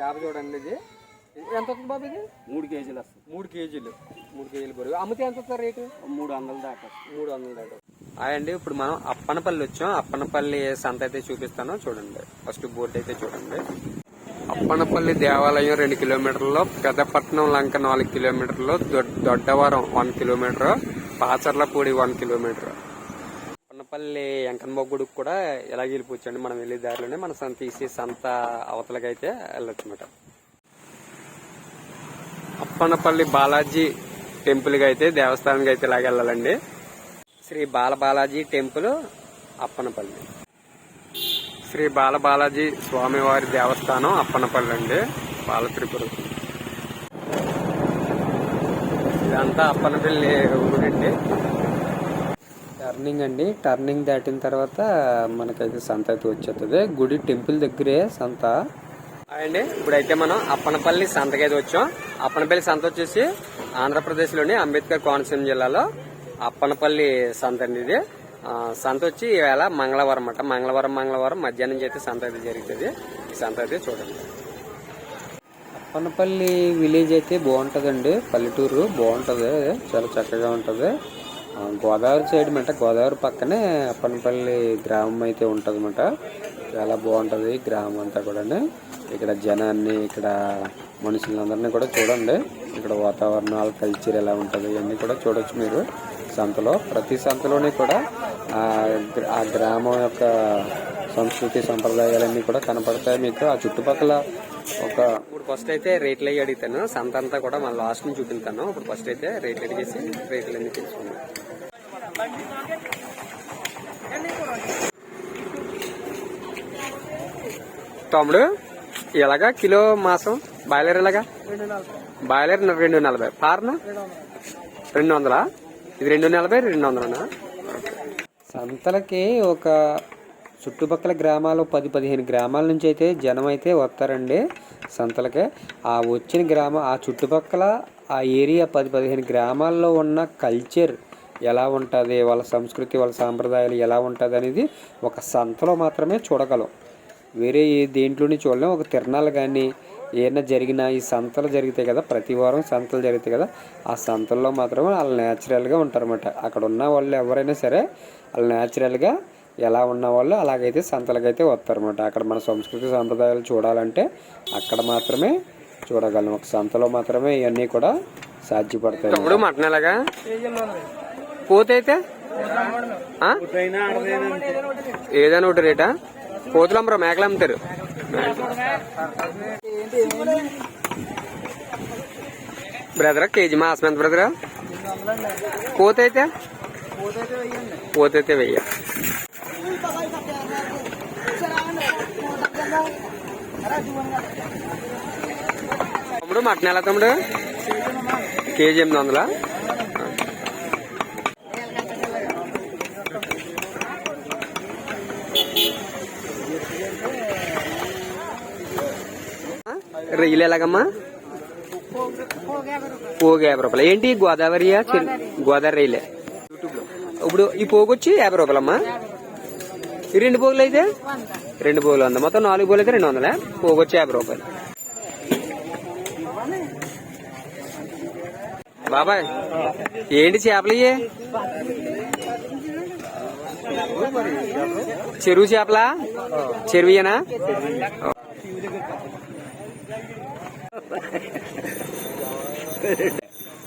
చేప చూడండి ఇది. ఎంత వస్తుంది బాబు ఇది? మూడు కేజీలు వస్తుంది. మూడు కేజీలు. మూడు కేజీలు బరువు. అమ్మితే ఎంత వస్తుంది రేటు? మూడు వందల దాకా మూడు వందల దాకా అండి ఇప్పుడు మనం అప్పనపల్లి వచ్చాం. అప్పనపల్లి సంత అయితే చూపిస్తాను. చూడండి. ఫస్ట్ బోర్డు అయితే చూడండి. అప్పనపల్లి దేవాలయం రెండు కిలోమీటర్లు పెద్దపట్నం లంక నాలుగు కిలోమీటర్లు దొడ్- Doddavaram one kilometre Pacharlapudi one kilometre. Appanapalli వెంకన్నబొగ్గుడికి కూడా ఎలా వెళ్ళిపోవచ్చండి మనం వెళ్ళే దారిలోనే మన సంత తీసి సంత అవతలకైతే వెళ్ళొచ్చు అనమాట అప్పనపల్లి బాలాజీ టెంపుల్కి అయితే దేవస్థానానికి అయితే ఇలాగ వెళ్ళాలండి. శ్రీ బాల బాలాజీ టెంపుల్ అప్పనపల్లి. శ్రీ బాల బాలాజీ స్వామివారి దేవస్థానం అప్పనపల్లి అండి బాల త్రిపుర ఇదంతా అప్పనపల్లి ఊరండి. టర్నింగ్ అండి. టర్నింగ్ దాటిన తర్వాత మనకైతే సంత అయితే వచ్చేస్తుంది గుడి టెంపుల్ దగ్గరే సంత. అండి ఇప్పుడైతే మనం అప్పనపల్లి సంతకైతే వచ్చాం. అప్పనపల్లి సంత వచ్చేసి ఆంధ్రప్రదేశ్లోని అంబేద్కర్ కోనసీమ జిల్లాలో అప్పనపల్లి సంత అండి ఇది. సంత వచ్చి ఈవేళ మంగళవారం అన్నమాట. మంగళవారం మంగళవారం మధ్యాహ్నం నుంచి అయితే సంత అయితే జరుగుతుంది. ఈ సంత అయితే చూడండి. అప్పనపల్లి విలేజ్ అయితే బాగుంటుందండి. పల్లెటూరు బాగుంటుంది. చాలా చక్కగా ఉంటుంది. గోదావరి సైడ్ మాట గోదావరి పక్కనే అప్పనపల్లి గ్రామం అయితే ఉంటుందన్నమాట. చాలా బాగుంటుంది గ్రామం అంతా కూడా ఇక్కడ జనాన్ని ఇక్కడ మనుషులందరినీ కూడా చూడండి. ఇక్కడ వాతావరణాలు కల్చర్ ఎలా ఉంటుంది ఇవన్నీ కూడా చూడొచ్చు మీరు. సంతలో ప్రతి సంతలోని కూడా ఆ ఆ గ్రామం యొక్క సంస్కృతి సంప్రదాయాలన్నీ కూడా కనపడతాయి మీకు. ఆ చుట్టుపక్కల ఒక ఇప్పుడు ఫస్ట్ అయితే రేట్లు అయ్యి అడుగుతాను. సంత అంతా కూడా మన లాస్ట్ నుంచి చూపిస్తాను. ఇప్పుడు ఫస్ట్ అయితే రేట్లు అడిగేసి రేట్లు అన్ని తెలుసుకుందాం. తమ్ముడు ఎలాగా? కిలో మాసం? బాయిలర్ ఎలాగా? బాయిలర్ రెండు నలభై. పార్న? రెండు వందలా? ఇది రెండు నలభై రెండు వందలనా? సంతలకి ఒక చుట్టుపక్కల గ్రామాలు పది పదిహేను గ్రామాల నుంచి అయితే జనం అయితే వస్తారండి సంతలకి. ఆ వచ్చిన గ్రామం ఆ చుట్టుపక్కల ఆ ఏరియా పది పదిహేను గ్రామాల్లో ఉన్న కల్చర్ ఎలా ఉంటుంది వాళ్ళ సంస్కృతి వాళ్ళ సాంప్రదాయాలు ఎలా ఉంటుంది అనేది ఒక సంతలో మాత్రమే చూడగలం. వేరే ఏ దేంట్లోని చూడలేం. ఒక తిరణాలు కానీ ఏమైనా జరిగినా ఈ సంతలు జరుగుతాయి కదా ప్రతి వారం సంతలు జరుగుతాయి కదా ఆ సంతల్లో మాత్రమే వాళ్ళు న్యాచురల్గా ఉంటారన్నమాట. అక్కడ ఉన్న వాళ్ళు ఎవరైనా సరే వాళ్ళు న్యాచురల్గా ఎలా ఉన్నవాళ్ళు అలాగైతే సంతలకైతే వస్తారనమాట అక్కడ మన సంస్కృతి సాంప్రదాయాలు చూడాలంటే అక్కడ మాత్రమే చూడగలం. ఒక సంతలో మాత్రమే ఇవన్నీ కూడా సాధ్యపడతాయి ఇప్పుడు మటన్ ఎలాగా? పోతైతే? ఏదైనా ఒకటి రేటా? కోతులు అమ్మరా మేకలు అమ్ముతారు. బ్రదరా కేజీ మాసం ఎంత బ్రదరా? పోతైతే? పోతైతే వెయ్యి తమ్ముడు మటన్ ఎలా తమ్ముడు? కేజీ ఎనిమిది వందల? రొయ్యలు ఎలాగమ్మా? పోగు యాభై రూపాయలు. ఏంటి గోదావరియా చెన్- గోదావరి రొయ్యలే ఇప్పుడు ఈ పోగు వచ్చి యాభై రూపాయలమ్మా. ఈ రెండు పోగులు అయితే? రెండు పోగులు వంద. మొత్తం నాలుగు పోగులు అయితే రెండు వందలే? పోగు వచ్చి యాభై రూపాయలు. బాబాయ్ ఏంటి చేపలు ఇయ్యి? చెరువు చేపలా? చెరువుయేనా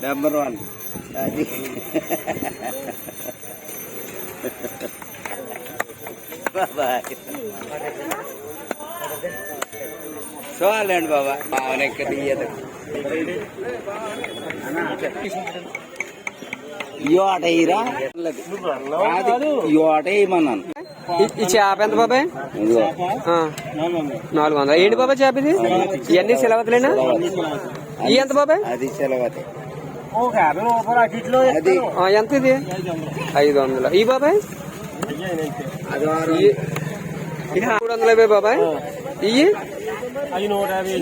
నెంబర్ వన్ అది బాబాయ్ చాలండి బాబా. బావన ఎక్క తీయదు ఇయో ఆట ఇరా. ఇయో ఆట వేయమన్నాను ఈ- చేప ఎంత బాబాయ్? నాలుగు వందలు. ఏంటి బాబాయ్ చేప ఇది ఇవన్నీ సెలవుతలేనా? ఈ ఎంత బాబాయ్? అది సెలవతే. అది. ఆ, ఎంత ఇది? ఐదు వందలు. ఈ బాబాయ్? మూడు వందల యాభై బాబాయ్. ఇయ్యి?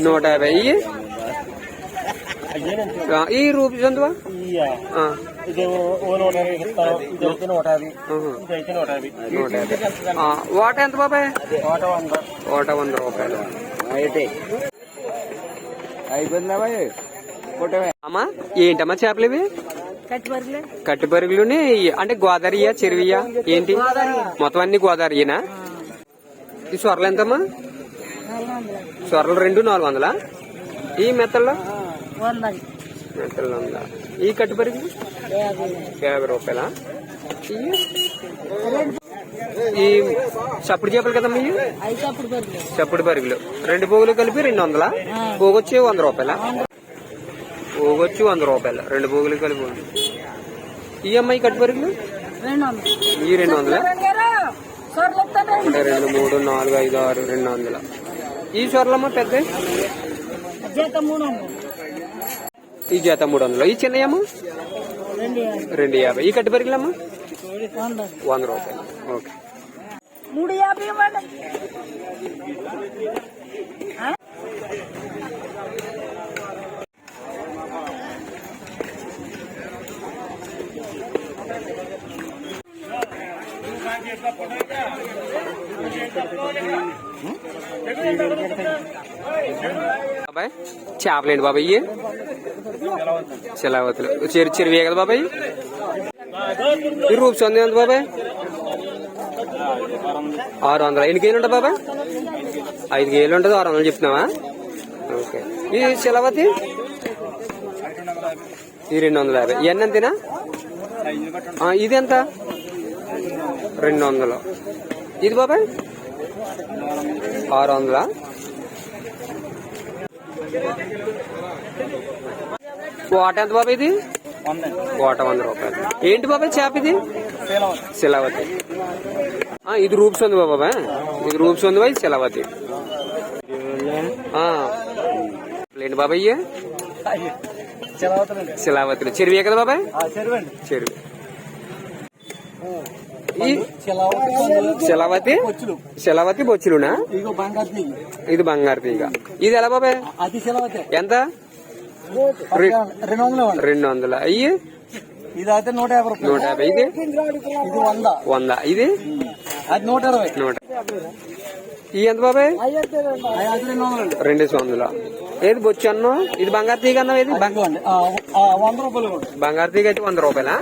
నూట యాభై. ఇయ్యి? ఆ, ఈ యాభై ఆ, వాట ఎంత బాబాయ్? వాట వంద. రూపాయలు. అయితే. అయిపోయిందా అమ్మా ఏంటమ్మా చేపలు ఇవి కట్టి పరుగులే కట్టి పరుగులుని అంటే గోదావరియా చెరువియా ఏంటి? మొత్తం అన్ని గోదావరియేనా? ఈ సొరలు ఎంతమ్మా? సొరలు రెండు నాలుగు వందలా? ఈ మెత్తల్లో? ఉందా? ఈ కట్టి పరుగులు యాభై రూపాయలా? ఈ చప్పుడు చేపలు కదమ్మా చప్పుడు పరుగులు రెండు పోగులు కలిపి రెండు వందలా? పోగొచ్చి వంద రూపాయల? పోగొచ్చి వంద రూపాయలు. రెండు పోగులు కలిపి ఉంది. ఈ అమ్మాయి కట్టి పరుగులు రెండు వందలు. ఈ రెండు వందల? రెండు మూడు నాలుగు ఐదు ఆరు రెండు వందల. ఈ చొరలమ్మ పెద్ద ఈ జత మూడు వందలు. ఈ చిన్నయమ్మ రెండు యాభై. ఈ కట్టి పరుగులమ్మ వందలు వంద. రూపాయలు. ఓకే. మూడు యాభై బాబాయ్ చేపలేండి బాబాయ్ ఇవి చిలావతులు. చెరు చెరువే కదా బాబాయ్. ఈ రూప్స్ ఉంది ఎంత బాబాయ్? ఆరు వందలు. ఎన్ని కేజీలు ఉంటుంది బాబాయ్? ఐదు కేజీలు ఉంటుంది ఆరు వందలు చెప్తున్నావా? ఓకే. ఈ శిలవతి ఈ రెండు వందల యాభై. ఇవన్నీ అంతేనా ఇది ఎంత? రెండు వందలు. ఇది బాబాయ్? ఆరు వందలా? కోట ఎంత బాబాయ్ ఇది? కోట వంద రూపాయలు. ఏంటి బాబాయ్ చేప ఇది? శిలావతి. ఇది రూప్స్ ఉంది బాబాయ్. ఇది రూప్స్ ఉంది బాయ్ శిలావతి. ఏంటి బాబాయ్? శిలావతిలు చెరువే కదా బాబాయ్? చెరువు. శిలావతి? శిలావతి బొచ్చులునా? ఇది బంగారు తీగ. ఇది ఎలా బాబాయ్ ఎంత? రెండు వందలు అయ్యి? ఇది అయితే నూట యాభై రూపాయలు. నూట యాభై. ఇది? వంద. ఇది? నూట ఇరవై నూట. ఈ ఎంత బాబాయ్ రెండు వందలు. ఏది బొచ్చు అన్నం? ఇది బంగారు తీగ అన్నం ఏది? బం- ఇదిగోండి. ఆ, ఆ, వంద రూపాయలు ఇవ్వండి. బంగారు తీగ అయితే వంద రూపాయలా?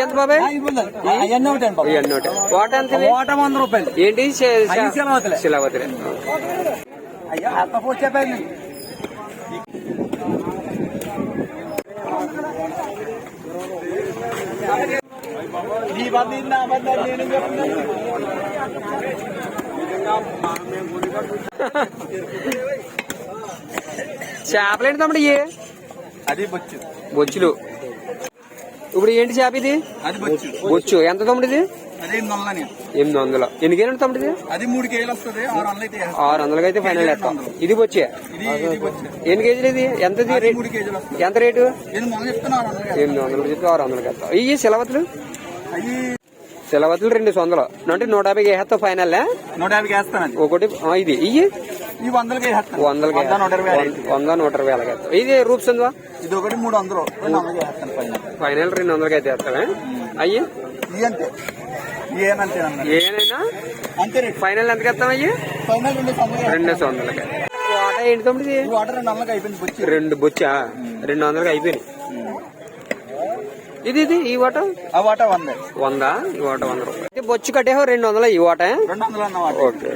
ఎంత బాబాయ్. వాట ఎంత? ఓట వంద రూపాయలు. ఏంటి? శిలావతులే. అయ్యా అత్త నీ నా నేను చేపలేంటి తమ్ముడు ఇవి అది బొచ్చు. బొచ్చులు. ఇప్పుడు ఏంటి చేప ఇది? బొచ్చు. ఎంత తమ్ముడు ఇది ఎనిమిది వందలు ఎన్ని కేజీలు తమ్ముడు ఇది అది మూడు కేజీలు వస్తుంది ఆరు వందలకి అయితే ఫైనల్ వేస్తాం. ఇది బొచ్చే? ఎన్ని కేజీలు ఇది? ఎంత ఎంత రేటు. ఎనిమిది వందలు చెప్పి ఆరు వందలకి వేస్తాం. ఇవి శిలవతులు అయ్యి శిలవతులు రెండు వందలు. అంటే నూట యాభైకి వేస్తాం ఫైనల్ నూట యాభైకి వేస్తాను అది ఒకటి ఇది. ఇవి ఈ వందలకి వందలకి వంద నూట ఇరవై అలాగే ఇది రూప్స్ ఉందా ఇది ఒకటి మూడు వందలు. ఫైనల్? రెండు వందలకి అయితే వేస్తామే అయ్యి? అంతే. ఏనైనా? అంతే ఫైనల్ ఎంతకి వేస్తాం అయ్యి? ఫైనల్ రెండు వందలు రెండు వందలకి. వాట ఏంటి తమ్ముడు ఇది? ఈ వాటర్ రెండు వందలకి అయిపోయింది బొచ్చు. రెండు బొచ్చా? రెండు వందలకి అయిపోయినాయి. ఇది ఇది ఈ వాట? ఆ వాటర్ వంద. వంద? ఈ వాట వంద రూపాయలు. బొచ్చు కట్టేహో రెండు వందల ఈ వాట? రెండు వందలు ఓకే.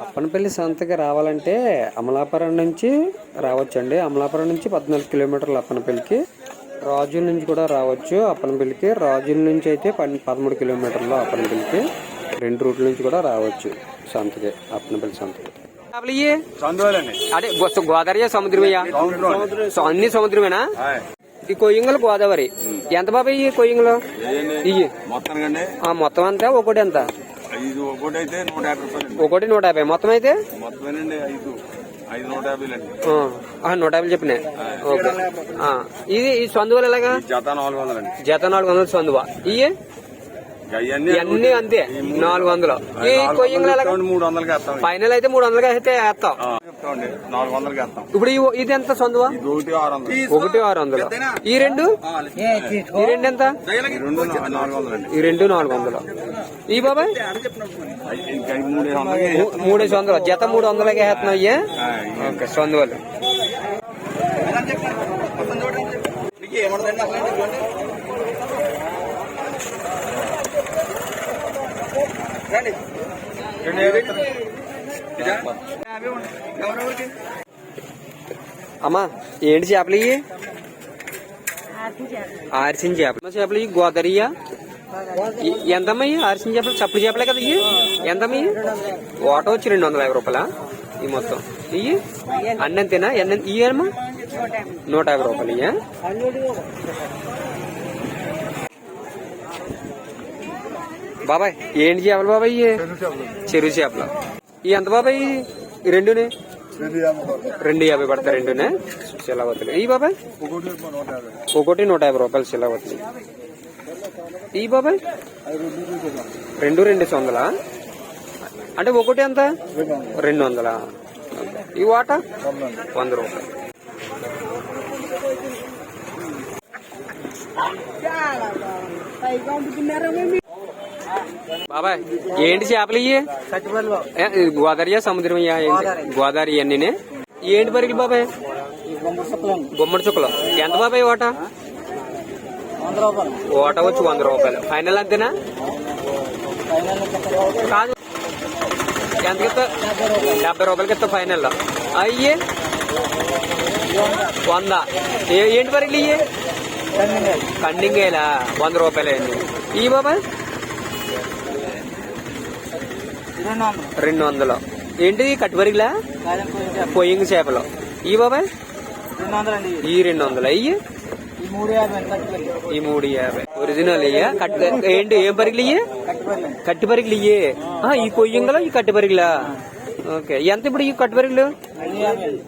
అప్పనపల్లి సంతకి రావాలంటే అమలాపురం నుంచి రావచ్చండి. అమలాపురం నుంచి పద్నాలుగు కిలోమీటర్లు అప్పనపల్లికి. రాజుల నుంచి కూడా రావచ్చు. అప్పనపల్లికి రాజుల నుంచి అయితే పన్- పదమూడు కిలోమీటర్లు అప్పనపల్లికి. రెండు రూట్ల నుంచి కూడా రావచ్చు సంతకి అప్పనపల్లి సంతకి. అదే గోదావరి సముద్రమయ్యా? సో అన్ని సముద్రమేనా? ఈ కొయ్యంగలు గోదావరి. ఎంత బాబా ఇయ్యి. కొయ్యంగలు ఆ, మొత్తం అంతా ఒకటి ఎంత ఐదు ఒకటి అయితే నూట యాభై రూపాయలు ఒకటి నూట యాభై. మొత్తం అయితే? మొత్తమేనండి ఐదు. ఐదు నూట యాభై అండి ఆ, ఆ, నూట యాభై చెప్పినాయి ఓకే. ఆ, ఇది ఈ సందువలు ఎలాగా? జత నాలుగు వందలు అండి జత నాలుగు వందలు సందువా? ఇవి ఇవన్నీ అంతే. నాలుగు వందలు. ఈ కొయ్యంగలు ఎలాగా? మూడు వందలకి వేస్తాం ఫైనల్ అయితే మూడు వందలకి అయితే వేస్తాం. నాలుగు వందలకి వేస్తాం ఇప్పుడు ఇది ఎంత సందువా? ఇది ఒకటి ఆరు వందలు. ఒకటి ఆరు వందలు. ఈ రెండు? ఈ రెండు ఎంత? ఈ రెండు నాలుగు వందలు ఈ రెండు నాలుగు వందలు. ఈ బాబాయ్? మూడేసి వందలు జత మూడు వందలకి వేస్తున్నావు అయ్యా? ఓకే సొందువలు. ఏమన్నా అమ్మా ఏంటి చేపలు ఇవి ఆరిసిన చేపలు. చేపలు ఇవి గోదరియా ఇ- ఎంతమ్మా ఇవి ఆరిసిన చేపలు చప్పుడు చేపలే కదా ఇవి ఎంతమ్మా ఇవి ఓట వచ్చి రెండు వందల యాభై రూపాయలా? ఈ మొత్తం. ఇవి అన్నంతేనా ఎన్న ఇవి అమ్మా? నూట యాభై రూపాయలు ఇయ్యా? బాబాయ్ ఏంటి చేపలు బాబాయ్ చెరువు చేపలు? ఇవి ఎంత బాబాయ్? ఈ రెండునే? రెండు యాభై పడతాయి. రెండునే? శిలావతులు ఈ బాబాయ్? ఒకటి నూట యాభై. రూపాయలు శిలావతులు ఈ బాబాయ్? రెండు రెండు వందలా అంటే ఒకటి ఎంత? రెండు వందలా. ఈ వాట? వంద. రూపాయలు. పైగా బాబాయ్ ఏంటి చేపలు ఇవి గోదావరియా సముద్రం గోదావరి. అన్నీనే? ఏంటి పరిగెలు బాబాయ్? గుమ్మడి చుక్కలు. ఎంత బాబాయ్ ఓట? ఓట వచ్చి వంద రూపాయలు. ఫైనల్ అంతేనా? కాదు. ఎంత డెబ్బై రూపాయలకి ఇస్తా ఫైనల్. అయ్యే. వంద. ఏంటి పరిగెలు ఇయ్యి? కండింగేలా వంద రూపాయలు అండి ఈ బాబాయ్. రెండు వందలు ఏంటిది కట్టుబరిగిలా పొయ్యింగ్ చేపలు ఈ బాబాయ్ ఈ రెండు వందలు అయ్యి ఈ మూడు యాభై ఒరిజినల్ అయ్యా కట్టు ఏంటి ఏం పరిగిలు ఇయ్యి కట్టి పరిగిలు ఇయ్యి ఆ, ఈ కొయ్యంగలో ఈ కట్టి పరిగిలా ఓకే ఎంత ఇప్పుడు ఈ కట్టు పరిగిలు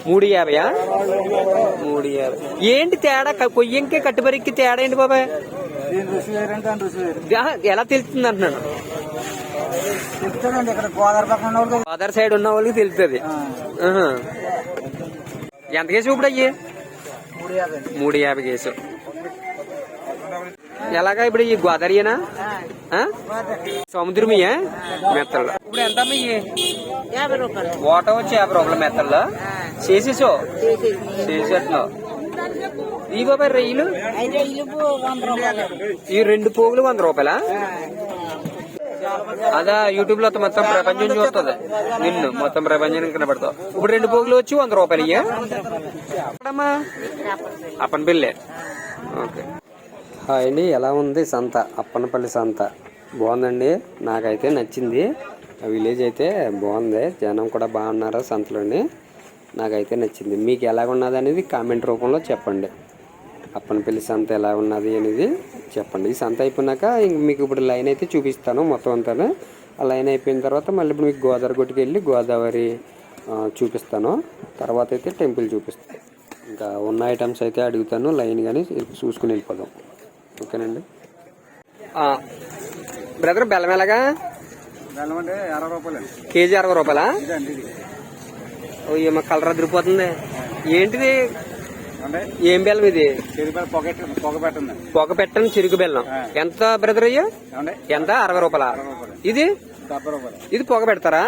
మూడు యాభైయా మూడు యాభై ఏంటి తేడా క- కొయ్యంకి కట్టి పరిగికి తేడా ఏంటి బాబాయ్ ఆ, ఎలా తెలుస్తుంది అంటున్నాను చెప్తానండి ఇక్కడ గోదావరి పక్కన వాళ్ళకి. సైడ్ ఉన్న వాళ్ళకి తెలుస్తుంది. ఎంత కేసు ఇప్పుడు అయ్యి? మూడు యాభై. కేసు. ఎలాగా ఇప్పుడు ఈ గోదావరియేనా? సముద్రమియా మెత్తల్లో. ఇప్పుడు ఎంత యాభై రూపాయలు. ఓట వచ్చి యాభై రూపాయల మెత్తల్లో. చేసేసో? చేసేట్లో ఈ బాబాయ్ రొయ్యలు ఈ రెండు పోగులు వంద రూపాయలా? అదా యూట్యూబ్లో మొత్తం ప్రపంచం చూస్తుంది. నిన్ను మొత్తం ప్రపంచం కనబడతావు ఇప్పుడు రెండు పోగులు వచ్చి వంద రూపాయలు ఇయ్యా. ఎక్కడమ్మా? అప్పనపల్లి ఓకే. హాయ్ అండి ఎలా ఉంది సంత? అప్పనపల్లి సంత. బాగుందండి? నాకైతే నచ్చింది. ఆ విలేజ్ అయితే బాగుంది. జనం కూడా బాగున్నారు సంతలోని. నాకైతే నచ్చింది. మీకు ఎలాగున్నది ఉన్నది అనేది కామెంట్ రూపంలో చెప్పండి. అప్పనపల్లి సంత ఎలా ఉన్నది అనేది చెప్పండి. ఈ సంత అయిపోయినాక ఇంక మీకు ఇప్పుడు లైన్ అయితే చూపిస్తాను మొత్తం అంతా ఆ లైన్ అయిపోయిన తర్వాత మళ్ళీ ఇప్పుడు మీకు గోదావరి గుట్టుకు వెళ్ళి గోదావరి చూపిస్తాను. తర్వాత అయితే టెంపుల్ చూపిస్తాను. ఇంకా ఉన్న ఐటమ్స్ అయితే అడుగుతాను. లైన్ కానీ చూసుకుని వెళ్ళిపోదాం. ఓకేనండి? బ్రదర్ బెల్లం ఎలాగా? బెల్లం అంటే అరవై రూపాయలు కేజీ అరవై రూపాయలా? ఓ ఏమో కలర్ అదిరిపోతుంది. ఏంటిది? ఏం బెల్లం ఇది? పొగ పెట్టండి. పొగ పెట్టని చిరుగు బెల్లం. ఎంత బ్రదర్ అయ్యా? ఎంత? అరవై రూపాయల? ఇది? ఇది పొగ పెడతారా?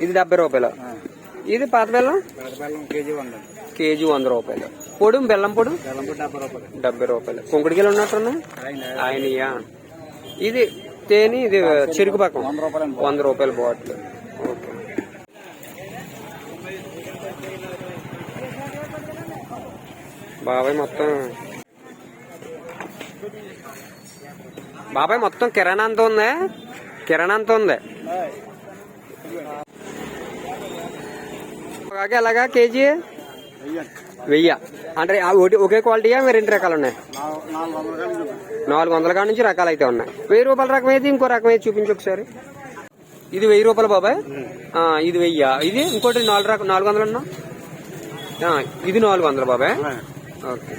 ఇది డెబ్బై రూపాయలు. ఇది పాత బెల్లం? కేజీ వంద. రూపాయలు. పొడు బెల్లం పొడు? డెబ్బై రూపాయలు. డెబ్బై రూపాయలు. కుంకుడికి ఉన్నట్టున్నా ఆయనయా? ఇది తేనె ఇది చెరుకు పక్కం వంద రూపాయల బాటిల్. ఓకే. బాబాయ్ మొత్తం. బాబాయ్ మొత్తం కిరాణా అంత ఉందా? కిరాణా అంత ఉంది? ఎలాగా కేజీ? వెయ్య. అంటే ఒకటి ఒకే క్వాలిటీయా? మీరు రెండు రకాలు ఉన్నాయి? నాలుగు వందల కాడ నుంచి రకాలు అయితే ఉన్నాయి. వెయ్యి రూపాయల రకం అయితే ఇంకో రకం అయితే చూపించు ఒకసారి. ఇది వెయ్యి రూపాయలు బాబాయ్? ఇది వెయ్య. ఇది ఇంకోటి నాలుగు రకం నాలుగు వందలు ఉన్నా? ఇది నాలుగు వందలు బాబాయ్. ఓకే.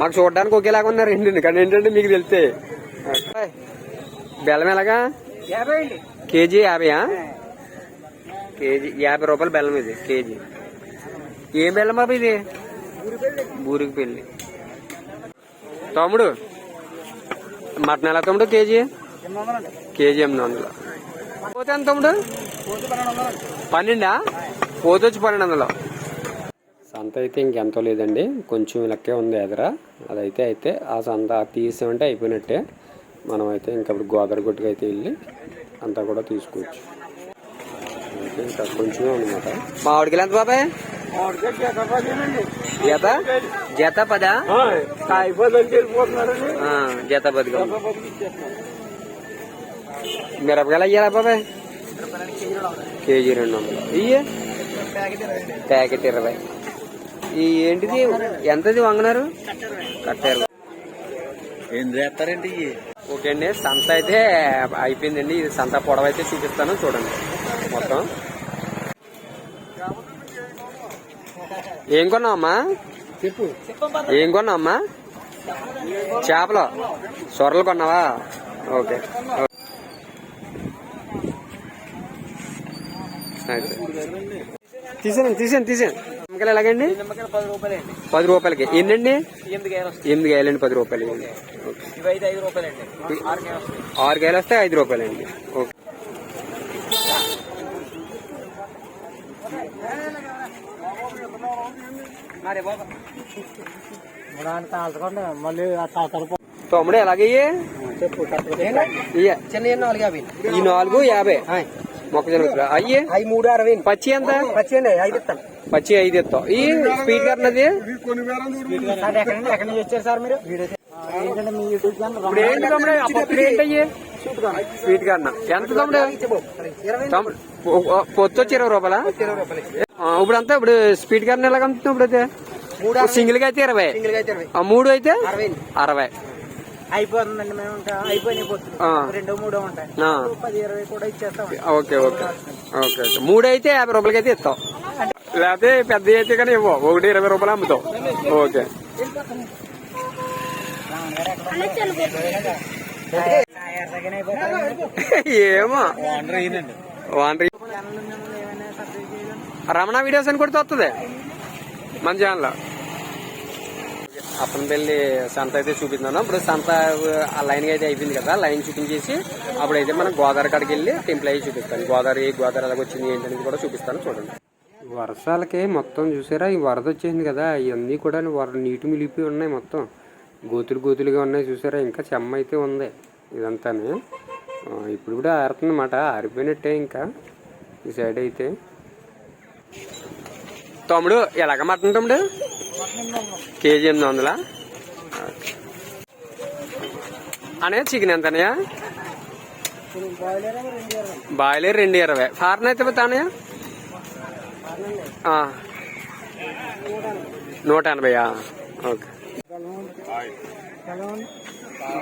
మాకు చూడడానికి ఒకేలాగా ఉన్నారు రెండు కానీ ఏంటంటే మీకు తెలితే ఓకే. బెల్లం ఎలాగా? కేజీ యాభైయా? కేజీ యాభై రూపాయల బెల్లం ఇది కేజీ. ఏం బెల్లం బాబు ఇది? బూరికి పెళ్ళి తమ్ముడు మటన్ ఎలా తమ్ముడు కేజీ? కేజీ ఎనిమిది వందలు. పోతే ఎంత తమ్ముడు? పన్నెండా? పోతే వచ్చి పన్నెండు వందలు. సంత అయితే ఇంకెంతో లేదండి. కొంచెం లెక్కే ఉంది ఎదర. అదైతే అయితే ఆ సంత తీసామంటే అయిపోయినట్టే. మనం అయితే ఇంకప్పుడు గోదావరి గుట్టుకు అయితే వెళ్ళి అంతా కూడా తీసుకోవచ్చు. ఇంకా కొంచెమే ఉందన్నమాట. మామిడికి ఎంత బాబాయ్? జత? జత పదా? జత మిరపకాయలు అయ్యారా బాబాయ్? కేజీ రెండు వందలు. ఇయ్యే? ప్యాకెట్ ఇరవై. ఈ ఏంటిది? ఎంతది వంగనారు? కట్టారు. ఏం చేస్తారండి ఓకే అండి సంత అయితే అయిపోయిందండి. ఇది సంత పొడవ అయితే చూపిస్తాను చూడండి. మొత్తం. ఏం కొన్నావమ్మా? చెప్పు. ఏం కొన్నావమ్మా? చేపలు. సొరలు కొన్నావా? ఓకే. తీసాను తీసాను తీసాను నిమ్మకాయలు ఎలాగండి? నిమ్మకాయలు పది రూపాయలండి పది రూపాయలకి. ఎన్నండి? ఎనిమిది కాయలు ఎనిమిది కాయలండి పది రూపాయలు. ఐదు రూపాయలండి ఆరు కాయలు వస్తే ఐదు రూపాయలండి. ఓకే. మరి బాబా. మళ్ళీ తమ్ముడు ఎలాగయ్యి చెప్పు. చిన్న ఈ నాలుగు యాభై. మొక్కజొన్న. అయ్యి. అవి మూడు అరవై పచ్చి ఎంత? పచ్చేయండి ఐదు ఇస్తాను పచ్చి ఐదు ఇస్తాం. ఈ స్పీడ్ అప్పుడు ఏంటయ్యి స్వీట్ కార్న ఎంత తమ్ముడు? పొత్తు వచ్చి ఇరవై రూపాయలా? ఇరవై రూపాయలు. ఆ, ఇప్పుడు అంతా ఇప్పుడు స్పీడ్ కార్న్ ఎలా అమ్ముతున్నావు ఇప్పుడు అయితే? సింగిల్గా అయితే ఇరవై. సింగిల్గా అయితే ఇరవై. ఆ, మూడు అయితే? అరవై. అరవై. అయిపోతుందండి మేము అయిపోయినాయి పోతుంది. ఆ. రెండో మూడో ఉంటాయి. పది ఇరవై కూడా ఇచ్చేస్తాం ఓకే ఓకే. ఓకే మూడు అయితే యాభై రూపాయలకి అయితే ఇస్తాం. లేకపోతే పెద్ద అయితే కానీ ఇవ్వవు ఒకటి ఇరవై రూపాయలు అమ్ముతావు ఓకే. ఏమో. వాండ్రీ. రమణ వీడియోస్ అని కొడితే వస్తుంది. మన ఛానల్ అప్పనపల్లి సంత అయితే చూపిస్తున్నాను ఇప్పుడు సంత ఆ లైన్ అయితే అయిపోయింది కదా లైన్ చూపించేసి అప్పుడైతే మనం గోదావరి కాడికి వెళ్ళి టెంపుల్ అయ్యి చూపిస్తాను. గోదావరి గోదావరి ఎలాగ వచ్చింది ఏంటనేది కూడా చూపిస్తాను చూడండి. వర్షాలకి మొత్తం చూసారా? ఈ వరద వచ్చేసింది కదా ఇవన్నీ కూడా వర నీటి మిలిపి ఉన్నాయి మొత్తం. గోతులు గోతులుగా ఉన్నాయి చూసారా? ఇంకా చెమ్మ అయితే ఉంది ఇదంతానే. ఆ, ఇప్పుడు కూడా ఆరుతుందన్నమాట ఆరిపోయినట్టే ఇంకా ఈ సైడ్ అయితే. తమ్ముడు ఎలాగ మటన్ తమ్ముడు? కేజీ ఎనిమిది వందలా? అనే చికెన్ ఎంత అనయా బాయిలర్ రెండు ఇరవై. ఫారెన్ అయితే తానయా నూట ఎనభైయా? ఓకే.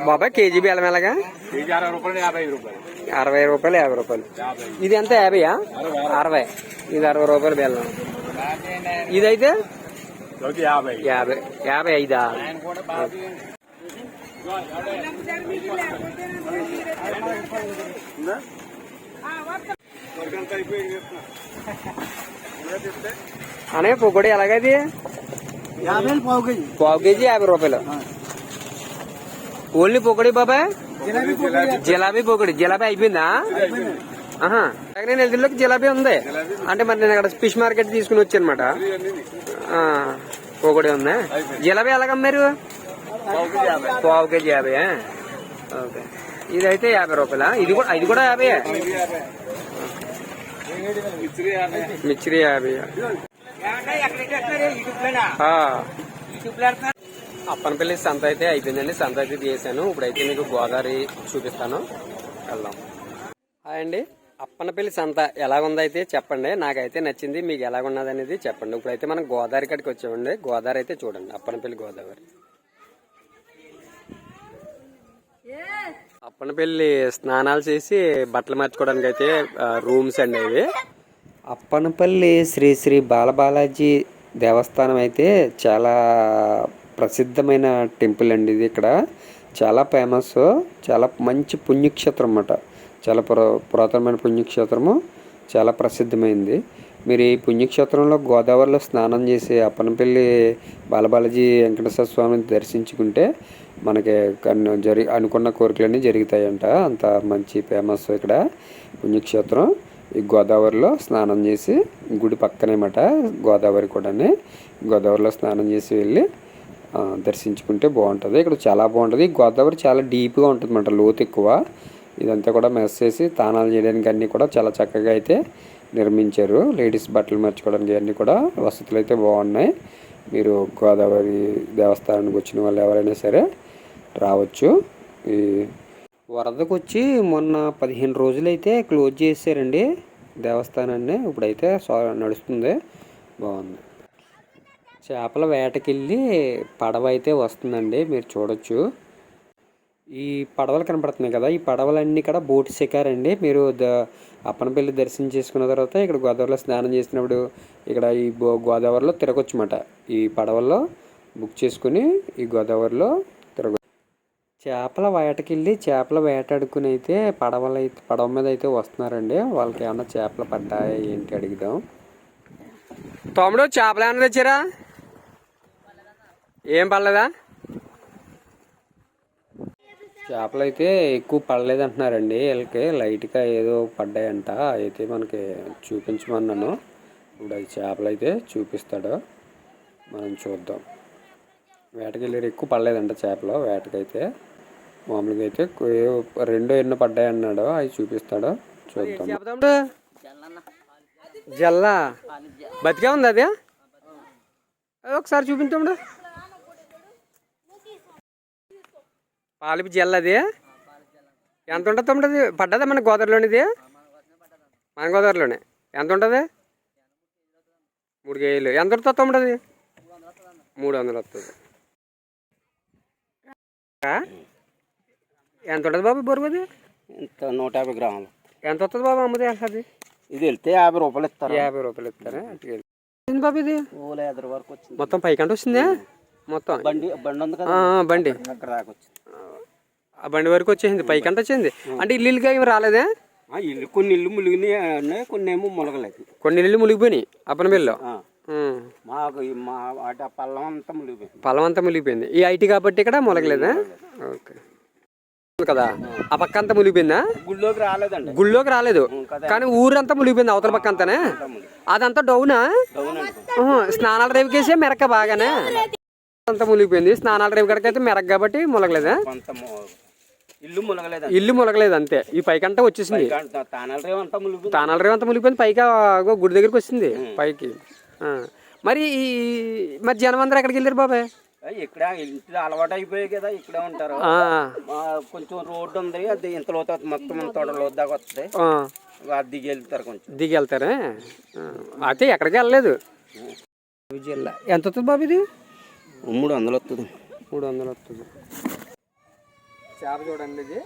బాబాయ్ కేజీ బెల్లం ఎలాగా? అరవై రూపాయలు యాభై రూపాయలు అరవై రూపాయలు యాభై రూపాయలు. ఇది ఎంత యాభైయా? అరవై. ఇది అరవై రూపాయలు బెల్లం. ఇదైతే? యాభై యాభై యాభై ఐదా అనే పొగడి ఎలాగది యాభై పావు కేజీ పావు కేజీ యాభై రూపాయలు ఓన్లీ పొగడి బాబాయ్ జిలాబీ పొగడి జిలాబీ అయిపోయిందా ఆహా నేను ఎదురులోకి జిలాబీ ఉంది. అంటే మరి నేను అక్కడ ఫిష్ మార్కెట్ తీసుకుని వచ్చానమాట. ఒకటి ఉంది? జిలాబీ ఎలాగమ్మారు పావు కేజీ యాభై ఓకే. ఇదైతే యాభై రూపాయలా? ఇది కూడా ఇది కూడా యాభై? మిర్చి యాభై. అప్పనపల్లి సంత అయితే అయిపోయిందండి. సంత అయితే చేశాను ఇప్పుడైతే మీకు గోదావరి చూపిస్తాను. వెళ్దాం. హాయ్ అండి. అప్పనపల్లి సంత ఎలాగుందైతే చెప్పండి. నాకైతే నచ్చింది మీకు ఎలాగున్నది అనేది చెప్పండి. ఇప్పుడైతే మనం గోదావరి కాడికి వచ్చామండి. గోదావరి అయితే చూడండి. అప్పనపల్లి గోదావరి. అప్పనపల్లి స్నానాలు చేసి బట్టలు మార్చుకోవడానికి అయితే రూమ్స్ అండి ఇవి. అప్పనపల్లి శ్రీ శ్రీ బాలబాలాజీ దేవస్థానం అయితే చాలా ప్రసిద్ధమైన టెంపుల్ అండి ఇది ఇక్కడ. చాలా ఫేమస్ చాలా మంచి పుణ్యక్షేత్రం అన్నమాట. చాలా పురా పురాతనమైన పుణ్యక్షేత్రము చాలా ప్రసిద్ధమైంది. మీరు ఈ పుణ్యక్షేత్రంలో గోదావరిలో స్నానం చేసి అప్పనపల్లి బాలబాలాజీ వెంకటేశ్వర స్వామిని దర్శించుకుంటే మనకి కన్ను జరి అనుకున్న కోరికలన్నీ జరుగుతాయంట. అంత మంచి ఫేమస్ ఇక్కడ పుణ్యక్షేత్రం. ఈ గోదావరిలో స్నానం చేసి గుడి పక్కనేమాట గోదావరి కూడాని. గోదావరిలో స్నానం చేసి వెళ్ళి దర్శించుకుంటే బాగుంటుంది. ఇక్కడ చాలా బాగుంటుంది. గోదావరి చాలా డీప్గా ఉంటుంది అన్నమాట లోతు ఎక్కువ. ఇదంతా కూడా మెస్ చేసి తానాలు చేయడానికి అన్నీ కూడా చాలా చక్కగా అయితే నిర్మించారు. లేడీస్ బట్టలు మార్చుకోవడానికి అన్నీ కూడా వసతులు అయితే బాగున్నాయి. మీరు గోదావరి దేవస్థానానికి వచ్చిన వాళ్ళు ఎవరైనా సరే రావచ్చు. ఈ వరదకు వచ్చి మొన్న పదిహేను రోజులైతే క్లోజ్ చేశారండి దేవస్థానాన్ని. ఇప్పుడైతే సో నడుస్తుంది. బాగుంది. చేపల వేటకెళ్ళి పడవ అయితే వస్తుందండి. మీరు చూడొచ్చు. ఈ పడవలు కనపడుతున్నాయి కదా ఈ పడవలన్నీ కూడా బోటు శికారండి మీరు ద అప్పనపల్లి దర్శనం చేసుకున్న తర్వాత ఇక్కడ గోదావరిలో స్నానం చేసినప్పుడు ఇక్కడ ఈ గోదావరిలో తిరగొచ్చమాట ఈ పడవల్లో బుక్ చేసుకుని ఈ గోదావరిలో తిరగ చేపల వేటకెళ్ళి చేపల వేటాడుకుని అయితే పడవలు అయితే పడవ మీద అయితే వస్తున్నారండి. వాళ్ళకి ఏమన్నా చేపలు పడ్డాయి ఏంటి అడుగుదాం. తమ్ముడు చేపలు ఏమన్నా తెచ్చారా? ఏం పడలేదా? చేపలు అయితే ఎక్కువ పడలేదు అంటున్నారండి. వీళ్ళకి లైట్గా ఏదో పడ్డాయంట. అయితే మనకి చూపించమన్నాను. ఇప్పుడు అది చేపలు అయితే చూపిస్తాడు. మనం చూద్దాం. వేటకెళ్ళారు ఎక్కువ పడలేదంట చేపలు. వేటకైతే మామూలుగా అయితే రెండు ఎన్నో పడ్డాయి అన్నాడు. అవి చూపిస్తాడు. చూద్దాం. జల్లా. బతికే ఉంది అదే? అది ఒకసారి చూపించమ్ముడు పాలిపి జల్లది ఎంత ఉంటుంది తమ్ముడు అది పడ్డదా మన గోదావరిలోనిది? మన గోదావరిలోనే. ఎంత ఉంటుంది మూడు కేజీలు ఎంత ఉంటుంది తమ్ముడు అది మూడు వందలు వస్తుంది? ఎంత ఉంటుంది బాబు బరువు అది నూట యాభై గ్రాములు. ఎంత వస్తుంది బాబు అమ్మది అది ఇది వెళ్తే యాభై రూపాయలు ఇస్తారు. యాభై రూపాయలు ఇస్తారా. బాబు ఇది? మొత్తం పైకంట వచ్చిందా? మొత్తం? బండి బండి ఉంది కదా. బండి. అక్కడ దాకా వచ్చింది. ఆ బండి వరకు వచ్చేసింది పైకంట వచ్చింది అంటే ఇల్లు ఇల్లుగా ఏమి రాలేదే? ఇల్లు కొన్ని ఇల్లు ములిగినాయి కొన్ని ఏమో ములగలేదు. కొన్ని ఇల్లు మునిగిపోయినాయి అప్పన బిల్లు మాకు మా పల్లం అంతా ములిగిపోయింది. పొలం అంతా మునిగిపోయింది ఈ ఐటీ కాబట్టి ఇక్కడ మొలగలేదా? ఓకే. కదా? ఆ. పక్క అంతా మునిగిపోయిందా గుళ్ళోకి రాలేదండి. గుళ్ళోకి రాలేదు. కానీ ఊరంతా మునిగిపోయింది అవతల పక్క అంతానే? అదంతా డౌనా? స్నానాల రేవుకేసే మెరక బాగానే? అంతా మునిగిపోయింది స్నానాల రేవు కడికి అయితే మెరక కాబట్టి ములగలేదా? ఇల్లు ములగలేదండి ఇల్లు ములగలేదు అంతే. ఈ పైకంతా వచ్చేసింది. తానాల రేవు అంతా ములిగి తానాల రేవు అంతా పైకి ఆ గుడి దగ్గరికి వచ్చింది పైకి. మరి ఈ మరి జనం అందరూ ఎక్కడికి వెళ్ళారు బాబాయ్? ఇక్కడ ఇంట్లో అలవాటు అయిపోయాయి కదా ఇక్కడే ఉంటారు. కొంచెం రోడ్డు ఉంది అది ఇంత లోతు అవుతుంది, మొత్తం తోట లోతు దాకా వస్తుంది. దిగి వెళ్తారు కొంచెం. దిగి వెళ్తారా. అయితే ఎక్కడికి వెళ్ళలేదు. జిల్లా ఎంత వస్తుంది బాబు ఇది? మూడు వందలు వస్తుంది. మూడు వందలు వస్తుంది. చేప చూడండి ఇది.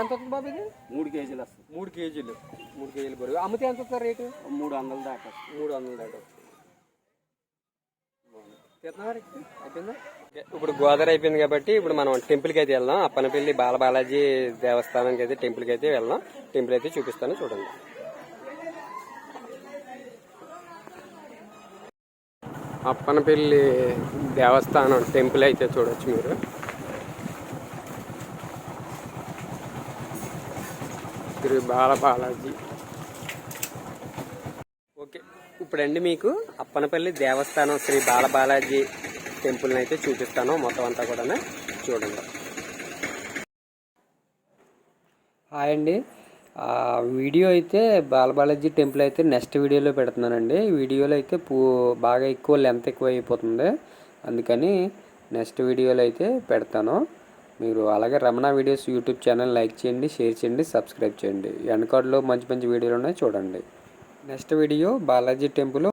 ఎంత వస్తుంది బాబు ఇది? మూడు కేజీలు వస్తుంది. మూడు కేజీలు. మూడు కేజీలు బరువు. అమ్మితే ఎంత వస్తుంది రేటు? మూడు వందలు దాకా మూడు వందల దాకా? అయిపోయిందా? ఇప్పుడు గోదావరి అయిపోయింది కాబట్టి ఇప్పుడు మనం టెంపుల్కి అయితే వెళ్దాం. అప్పనపల్లి బాలబాలాజీ దేవస్థానానికి అయితే టెంపుల్కి అయితే వెళ్దాం. టెంపుల్ అయితే చూపిస్తాను చూడండి. అప్పనపల్లి దేవస్థానం టెంపుల్ అయితే చూడొచ్చు మీరు. శ్రీ బాలబాలాజీ ఓకే ఇప్పుడండి మీకు అప్పనపల్లి దేవస్థానం శ్రీ బాలబాలాజీ టెంపుల్ని అయితే చూపిస్తాను. మొత్తం అంతా కూడా చూడండి. హాయ్ అండి. వీడియో అయితే బాలబాలాజీ టెంపుల్ అయితే నెక్స్ట్ వీడియోలో పెడుతున్నానండి. వీడియోలో అయితే పూ బాగా ఎక్కువ లెంత్ ఎక్కువ అయిపోతుంది. అందుకని నెక్స్ట్ వీడియోలో అయితే పెడతాను. మీరు అలాగే Ramana videos YouTube channel like చేయండి షేర్ చేయండి సబ్స్క్రైబ్ చేయండి. వెనకాడలో మంచి మంచి వీడియోలు ఉన్నాయి చూడండి. Next video Balaji temple